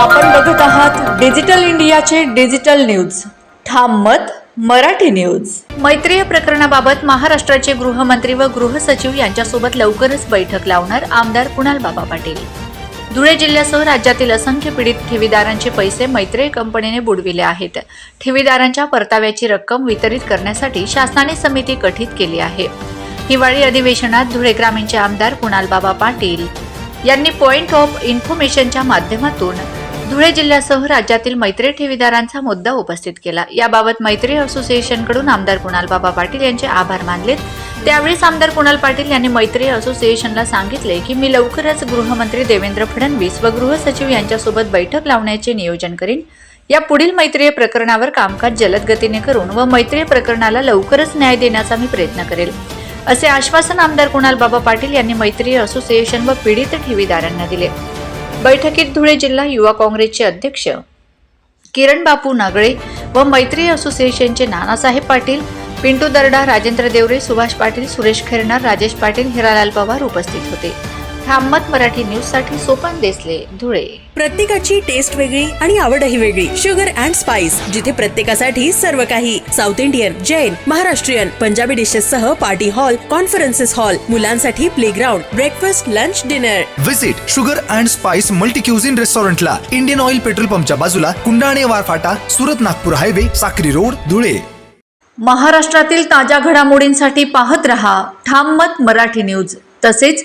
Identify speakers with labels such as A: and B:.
A: आपण बघूत आहात डिजिटल इंडियाचे डिजिटल न्यूज. ठाम मत मराठी न्यूज. मैत्रीय प्रकरणाबाबत महाराष्ट्राचे गृहमंत्री व गृहसचिव यांच्यासोबत लवकरच बैठक लावणार आमदार कुणाल बाबा पाटील. धुळे जिल्ह्यासह राज्यातील असंख्य पीडित ठेवीदारांचे पैसे मैत्रेय कंपनीने बुडविले आहेत. ठेवीदारांच्या परताव्याची रक्कम वितरित करण्यासाठी शासनाने समिती गठीत केली आहे. हिवाळी अधिवेशनात धुळे ग्रामीणचे आमदार कुणाल बाबा पाटील यांनी पॉइंट ऑफ इन्फॉर्मेशनच्या माध्यमातून धुळे जिल्ह्यासह राज्यातील मैत्री ठेवीदारांचा मुद्दा उपस्थित केला. याबाबत मैत्री असोसिएशनकडून आमदार कुणाल बाबा पाटील यांचे आभार मानलेत. त्यावेळीच आमदार कुणाल पाटील यांनी मैत्री असोसिएशनला सांगितले की मी लवकरच गृहमंत्री देवेंद्र फडणवीस व गृहसचिव यांच्यासोबत बैठक लावण्याचे नियोजन करीन. या पुढील मैत्रीय प्रकरणावर कामकाज जलद गतीने करून व मैत्रीय प्रकरणाला लवकरच न्याय देण्याचा मी प्रयत्न करेल. असे आश्वासन आमदार कुणाल बाबा पाटील यांनी मैत्री असोसिएशन व पीडित ठेवीदारांना दिले. बैठकीत धुळे जिल्हा युवा काँग्रेसचे अध्यक्ष किरण बापू नागळे व मैत्री असोसिएशनचे नानासाहेब पाटील पिंटू दर्डा राजेंद्र देवरे सुभाष पाटील सुरेश खैरणार राजेश पाटील हिरालाल पवार उपस्थित होते. ठाममत मराठी न्यूजसाठी सोपान देसले धुळे.
B: प्रत्येकाची टेस्ट वेगळी आणि आवडही वेगळी. शुगर अँड स्पाइस जिथे प्रत्येकासाठी सर्व काही. South Indian Jain Maharashtrian Punjabi dishes सह पार्टी हॉल कॉन्फरन्सेस हॉल मुलांसाठी playground breakfast lunch dinner
C: visit sugar and spice multi cuisine रेस्टॉरंटला इंडियन ऑइल पेट्रोल पंपच्या बाजूला कुंडाणे वारफाटा सुरत नागपूर हायवे साक्री रोड धुळे.
A: महाराष्ट्रातील ताज्या घडामोडींसाठी पाहत रहा ठाममत मराठी न्यूज. तसेच